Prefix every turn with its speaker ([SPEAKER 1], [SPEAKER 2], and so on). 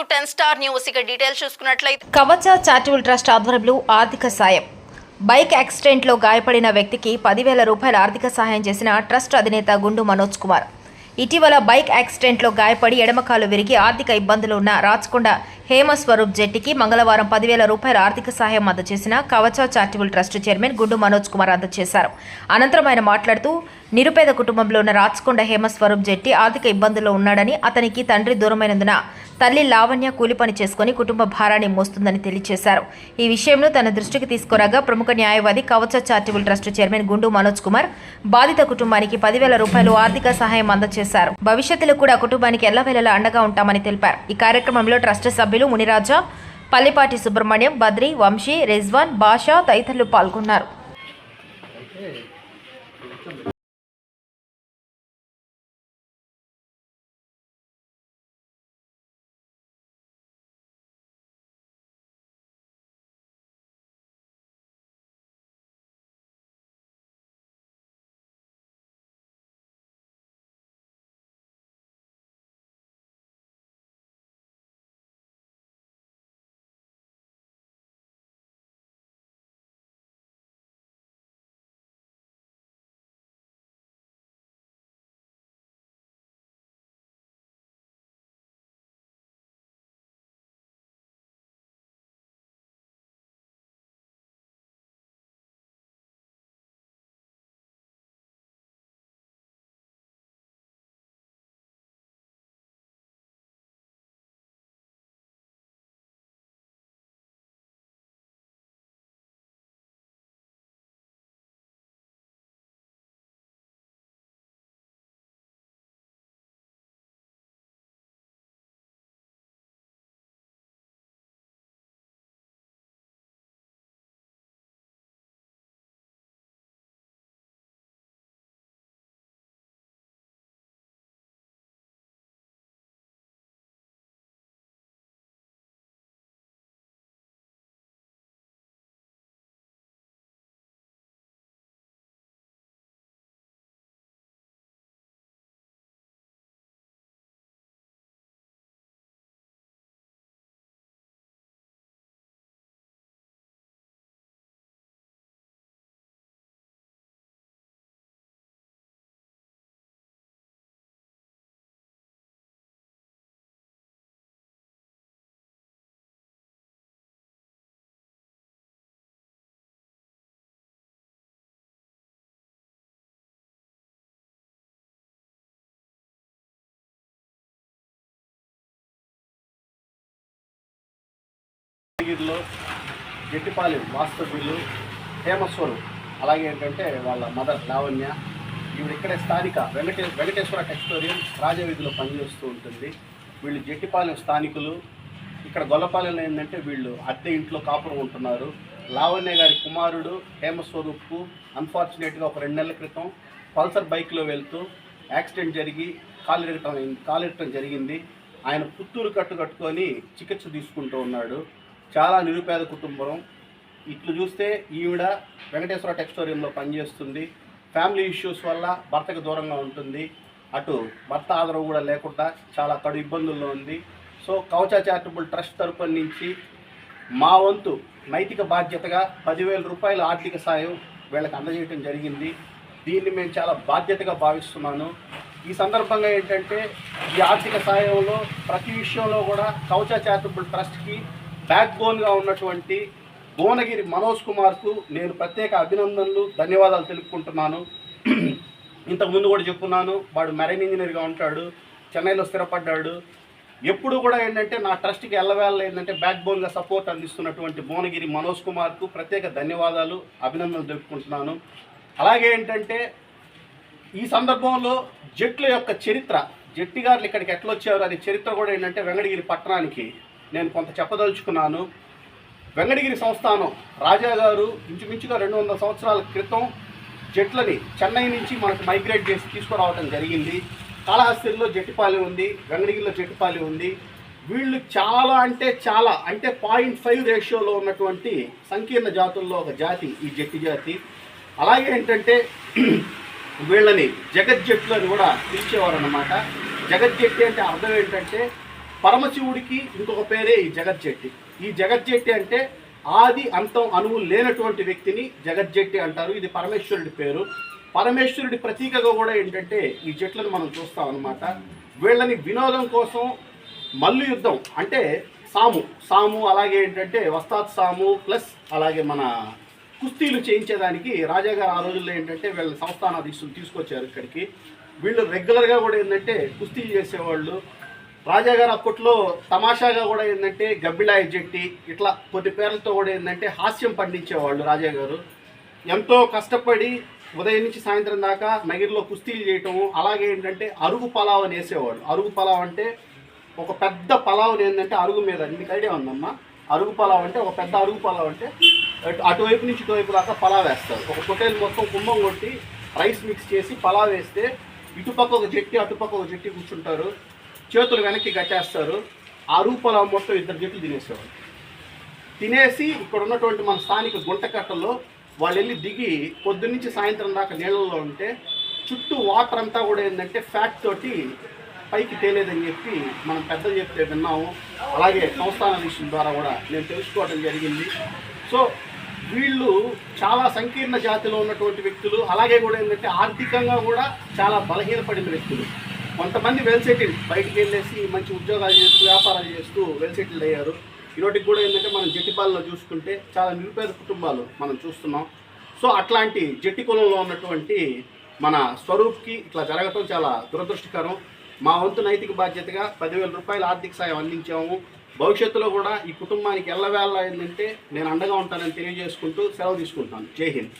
[SPEAKER 1] To ten star news. ఇక details చూసుకున్నట్లయితే
[SPEAKER 2] Kavacha charitable trust ఆధ్వర్యంలో ఆర్థిక సాయం. బైక్ యాక్సిడెంట్లో గాయపడిన వ్యక్తికి పదివేల రూపాయల ఆర్థిక సహాయం చేసిన ట్రస్ట్ అధినేత గుండు మనోజ్ కుమార్. ఇటీవల బైక్ యాక్సిడెంట్లో గాయపడి ఎడమకాలు విరిగి ఆర్థిక ఇబ్బందులు ఉన్న రాచకొండ హేమస్వరూప్ జెట్టికి మంగళవారం పదివేల రూపాయల ఆర్థిక సహాయం అందజేసిన కవచ చారిటబుల్ ట్రస్ట్ చైర్మన్ గుండు మనోజ్ కుమార్ అందజేశారు. అనంతరం ఆయన మాట్లాడుతూ నిరుపేద కుటుంబంలో ఉన్న రాచకొండ హేమస్వరూప్ జెట్టి ఆర్థిక ఇబ్బందుల్లో ఉన్నాడని అతనికి తండ్రి దూరమైనందున తల్లి లావణ్య కూలి పని చేసుకుని కుటుంబ భారాన్ని మోస్తుందని తెలియజేశారు. ఈ విషయంలో తన దృష్టికి తీసుకురాగా ప్రముఖ న్యాయవాది కవచ చారిటబుల్ ట్రస్ట్ చైర్మన్ గుండు మనోజ్ కుమార్ బాధిత కుటుంబానికి పదివేల రూపాయలు ఆర్థిక సహాయం అందజేశారు. భవిష్యత్తులో కూడా కుటుంబానికి ఎల్లవేళలా అండగా ఉంటామని తెలిపారు. ఈ కార్యక్రమంలో ట్రస్ట్ సభ్యులు మునిరాజా పల్లిపాటి సుబ్రహ్మణ్యం బద్రి వంశీ రెజ్వాన్ బాషా తదితరులు పాల్గొన్నారు.
[SPEAKER 3] గిరిలో జట్టిపాలెం వాస్తవ్యులు హేమస్వరు. అలాగే ఏంటంటే వాళ్ళ మదర్ లావణ్య ఈవిడ ఇక్కడే స్థానిక వెంకటే వెంకటేశ్వర టెక్స్టోరియం రాజవీధిలో పనిచేస్తూ ఉంటుంది. వీళ్ళు జట్టిపాలెం స్థానికులు. ఇక్కడ గొల్లపాలెంలో ఏంటంటే వీళ్ళు అద్దె ఇంట్లో కాపురం ఉంటున్నారు. లావణ్య గారి కుమారుడు హేమస్వరూప్కు అన్ఫార్చునేట్గా ఒక రెండు నెలల క్రితం పల్సర్ బైక్లో వెళ్తూ యాక్సిడెంట్ జరిగి కాలిరగటం కాలిరగటం జరిగింది. ఆయన పుత్తూరు కట్టు కట్టుకొని చికిత్స తీసుకుంటూ ఉన్నాడు. చాలా నిరుపేద కుటుంబం. ఇట్లు చూస్తే ఈవిడ వెంకటేశ్వర టెక్స్టోరియంలో పనిచేస్తుంది. ఫ్యామిలీ ఇష్యూస్ వల్ల భర్తకు దూరంగా ఉంటుంది. అటు భర్త ఆదరవు కూడా లేకుండా చాలా కడు ఇబ్బందుల్లో ఉంది. సో కవచ చారిటబుల్ ట్రస్ట్ తరపున నుంచి మా వంతు నైతిక బాధ్యతగా పదివేల రూపాయల ఆర్థిక సాయం వీళ్ళకి అందజేయడం జరిగింది. దీన్ని మేము చాలా బాధ్యతగా భావిస్తున్నాను. ఈ సందర్భంగా ఏంటంటే ఈ ఆర్థిక సాయంలో ప్రతి విషయంలో కూడా కవచ చారిటబుల్ ట్రస్ట్కి బ్యాక్ బోన్గా ఉన్నటువంటి భువనగిరి మనోజ్ కుమార్కు నేను ప్రత్యేక అభినందనలు ధన్యవాదాలు తెలుపుకుంటున్నాను. ఇంతకుముందు కూడా చెప్పున్నాను వాడు మెరైన్ ఇంజనీర్గా ఉంటాడు చెన్నైలో స్థిరపడ్డాడు. ఎప్పుడు కూడా ఏంటంటే నా ట్రస్ట్కి ఎల్లవేళ ఏంటంటే బ్యాక్ బోన్గా సపోర్ట్ అందిస్తున్నటువంటి భువనగిరి మనోజ్ కుమార్కు ప్రత్యేక ధన్యవాదాలు అభినందనలు తెలుపుకుంటున్నాను. అలాగే ఏంటంటే ఈ సందర్భంలో జట్ల యొక్క చరిత్ర జట్టి గారులు ఇక్కడికి ఎట్లా వచ్చారు అనే చరిత్ర కూడా ఏంటంటే వెంకటగిరి పట్టణానికి. నేను కొంత చెప్పదలుచుకున్నాను. వెంకటగిరి సంస్థానం రాజా గారు ఇంచుమించుగా రెండు వందల సంవత్సరాల క్రితం జట్లని చెన్నై నుంచి మనకు మైగ్రేట్ చేసి తీసుకురావడం జరిగింది. కాళహస్తిలో జట్టిపాలెం ఉంది వెంగడగిరిలో జట్టిపాలెం ఉంది. వీళ్ళు చాలా అంటే చాలా అంటే పాయింట్ ఫైవ్ రేషియోలో ఉన్నటువంటి సంకీర్ణ జాతుల్లో ఒక జాతి ఈ జట్టి జాతి. అలాగే ఏంటంటే వీళ్ళని జగజ్జట్లు అని కూడా పిలిచేవారు అనమాట జగజ్జట్టి అంటే అర్థం ఏంటంటే పరమశివుడికి ఇంకొక పేరే ఈ జగజ్జెట్టి ఈ జగజ్జెట్టి అంటే ఆది అంతం అణువు లేనటువంటి వ్యక్తిని జగజ్జెట్టి అంటారు. ఇది పరమేశ్వరుడి పేరు. పరమేశ్వరుడి ప్రతీకగా కూడా ఏంటంటే ఈ చెట్లను మనం చూస్తాం అనమాట వీళ్ళని వినోదం కోసం మల్లు యుద్ధం అంటే సాము. సాము అలాగే ఏంటంటే వస్తాత్ సాము ప్లస్ అలాగే మన కుస్తీలు చేయించేదానికి రాజాగారు ఆ రోజుల్లో ఏంటంటే వీళ్ళ సంస్థానాధీశులు తీసుకొచ్చారు ఇక్కడికి. వీళ్ళు రెగ్యులర్గా కూడా ఏంటంటే కుస్తీలు చేసేవాళ్ళు. రాజాగారు అప్పట్లో తమాషాగా కూడా ఏంటంటే గబ్బిలాయ జట్టి ఇట్లా కొద్ది పేర్లతో కూడా ఏంటంటే హాస్యం పండించేవాళ్ళు రాజా గారు. ఎంతో కష్టపడి ఉదయం నుంచి సాయంత్రం దాకా నగిరిలో కుస్తీలు చేయటం అలాగే ఏంటంటే అరుగు పలావ్ అని వేసేవాళ్ళు అరుగు పలావ్ అంటే ఒక పెద్ద పలావ్ని ఏంటంటే అరుగు మీద నీకు ఐడియా ఉందమ్మా? అరుగు పలావ్ అంటే ఒక పెద్ద అరుగు పలావ్ అంటే అటు- అటువైపు నుంచి ఇటువైపు దాకా పలావ్ వేస్తారు. ఒక పొటేలు మొత్తం కుంభం కొట్టి రైస్ మిక్స్ చేసి పలావ్ వేస్తే ఇటుపక్క ఒక జట్టి అటుపక్క ఒక జట్టి కూర్చుంటారు. చేతులు వెనక్కి కట్టేస్తారు. ఆ రూపంలో మొత్తం ఇద్దరు జట్లు తినేసేవాళ్ళు. తినేసి ఇక్కడ ఉన్నటువంటి మన స్థానిక గుంటకట్టలో వాళ్ళు వెళ్ళి దిగి పొద్దున్నుంచి సాయంత్రం దాకా నీళ్ళలో ఉంటే చుట్టూ వాటర్ అంతా కూడా ఏంటంటే ఫ్యాట్ తోటి పైకి తేలేదని చెప్పి మనం పెద్దలు చెప్తే విన్నాము. అలాగే సంస్థానాధీశుల ద్వారా కూడా నేను తెలుసుకోవడం జరిగింది. సో వీళ్ళు చాలా సంకీర్ణ జాతిలో ఉన్నటువంటి వ్యక్తులు అలాగే కూడా ఏంటంటే ఆర్థికంగా కూడా చాలా బలహీనపడిన వ్యక్తులు. కొంతమంది వెల్ సెటిల్డ్ బయటికి వెళ్ళేసి మంచి ఉద్యోగాలు చేస్తూ వ్యాపారాలు చేస్తూ వెల్ సెటిల్డ్ అయ్యారు. ఈరోటికి కూడా ఏంటంటే మనం జట్టిపాలలో చూసుకుంటే చాలా నిరుపేద కుటుంబాలు మనం చూస్తున్నాం. సో అట్లాంటి జట్టి కులంలో ఉన్నటువంటి మన స్వరూప్కి ఇట్లా జరగటం చాలా దురదృష్టకరం. మా వంతు నైతిక బాధ్యతగా పదివేల రూపాయల ఆర్థిక సాయం అందించాము. భవిష్యత్తులో కూడా ఈ కుటుంబానికి ఎల్లవేళ ఏంటంటే నేను అండగా ఉంటానని తెలియజేసుకుంటూ సెలవు తీసుకుంటాను జై హింద్.